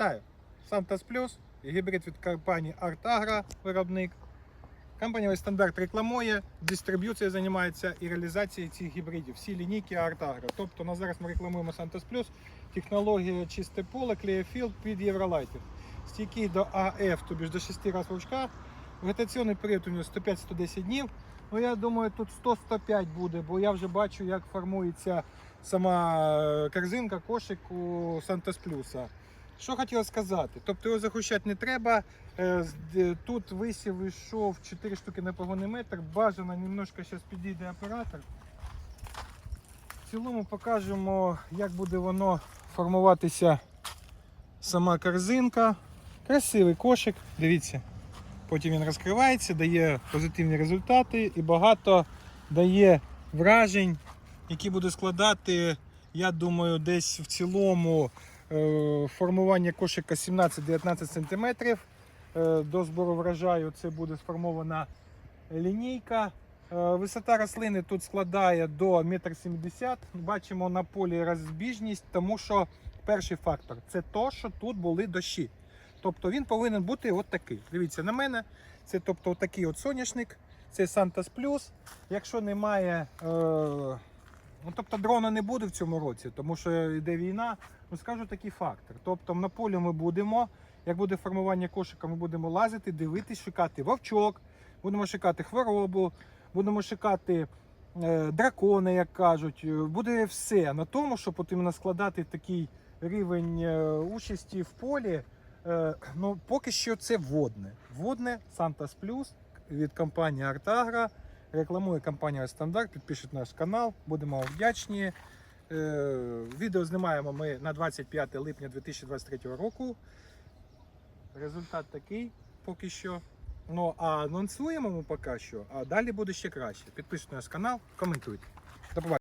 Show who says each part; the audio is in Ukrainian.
Speaker 1: Вітаю! Santas Plus, гібрид від компанії Art Agro, виробник. Компанія стандарт рекламує, дистриб'юцією займається і реалізацією цих гібридів. Всі лінійки Agro. Тобто на зараз ми рекламуємо Santas Plus, технологія чисте поле, клеофіл під євролайтер. Стійкий до АФ, тобі ж до 6 разів ручка. Вегетаційний період у нього 105-110 днів. Ну я думаю, тут 100-105 буде, бо я вже бачу, як формується сама е, корзинка, кошик у Santos Plus. Що хотіла сказати? Тобто його захищати не треба. Е, д- Тут висів йшов 4 штуки на погонний метр. Бажано немножко зараз підійде оператор. В цілому покажемо, як буде воно формуватися сама корзинка. Красивий кошик, дивіться. Потім він розкривається, дає позитивні результати і багато дає вражень, які буду складати, я думаю, десь в цілому е, формування кошика 17-19 см. Е, До збору врожаю це буде сформована лінійка. Е, Висота рослини тут складає до 1,70 м. Бачимо на полі розбіжність, тому що перший фактор це то, що тут були дощі. Тобто він повинен бути от такий. Дивіться на мене. Це тобто такий от соняшник. Це Santas Plus. Якщо немає. Е, ну, тобто дрона не буде в цьому році, тому що йде війна. Ну скажу такий фактор. Тобто на полі ми будемо, як буде формування кошика, ми будемо лазити, дивитись, шукати вовчок, будемо шукати хворобу, будемо шукати е, дракони, як кажуть. Е, Буде все на тому, щоб от іменно складати такий рівень е, участі в полі. Е, ну, поки що це водне. Водне Santas Plus від компанії Артагра. Рекламує компанія Стандарт. Підпишіть наш канал, будемо вдячні. Е, відео знімаємо ми на 25 липня 2023 року. Результат такий поки що. Ну, а анонсуємо ми поки що, а далі буде ще краще. Підписуйтесь на наш канал, коментуйте. До побачення.